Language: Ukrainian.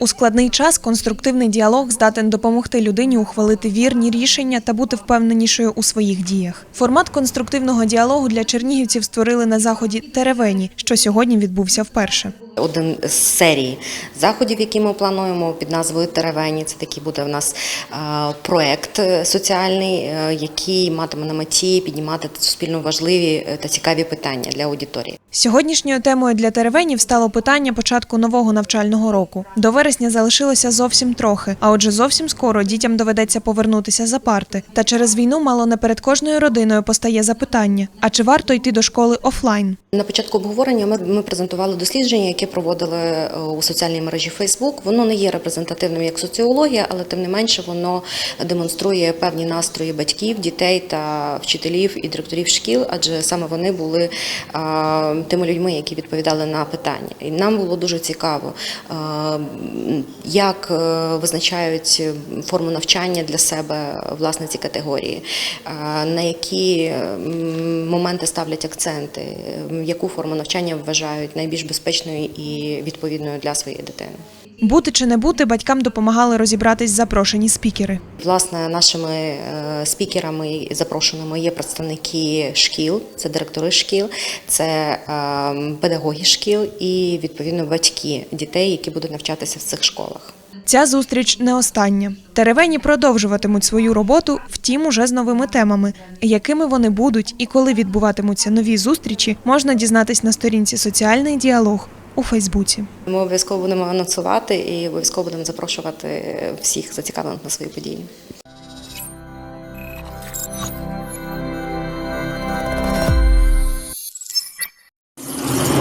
У складний час конструктивний діалог здатен допомогти людині ухвалити вірні рішення та бути впевненішою у своїх діях. Формат конструктивного діалогу для чернігівців створили на заході Теревені, що сьогодні відбувся вперше. Один з серії заходів, які ми плануємо під назвою Теревені. Це такий буде в нас е, проект е, соціальний, е, який матиме на меті піднімати суспільно важливі та цікаві питання для аудиторії. Сьогоднішньою темою для теревенів стало питання початку нового навчального року. До вересня залишилося зовсім трохи, а отже, зовсім скоро дітям доведеться повернутися за парти. Та через війну мало не перед кожною родиною постає запитання: а чи варто йти до школи офлайн? На початку обговорення ми презентували дослідження, яке проводили е, у соціальній мережі Facebook. Воно не є репрезентативним як соціологія, але тим не менше воно демонструє певні настрої батьків, дітей та вчителів і директорів шкіл, адже саме вони були а, тими людьми, які відповідали на питання. І нам було дуже цікаво, а, як е, визначають форму навчання для себе власне ці категорії, на які моменти ставлять акценти, яку форму навчання вважають найбільш безпечною і відповідною для своєї дитини. Бути чи не бути батькам допомагали розібратись запрошені спікери. Власне, нашими е, спікерами запрошеними є представники шкіл, це директори шкіл, це е, педагоги шкіл і відповідно батьки дітей, які будуть навчатися в цих школах. Ця зустріч не остання. Теревені продовжуватимуть свою роботу, втім, уже з новими темами. Якими вони будуть і коли відбуватимуться нові зустрічі, можна дізнатись на сторінці Соціальний діалог у Фейсбуці. Ми обов'язково будемо анонсувати і обов'язково будемо запрошувати всіх зацікавлених на свої події.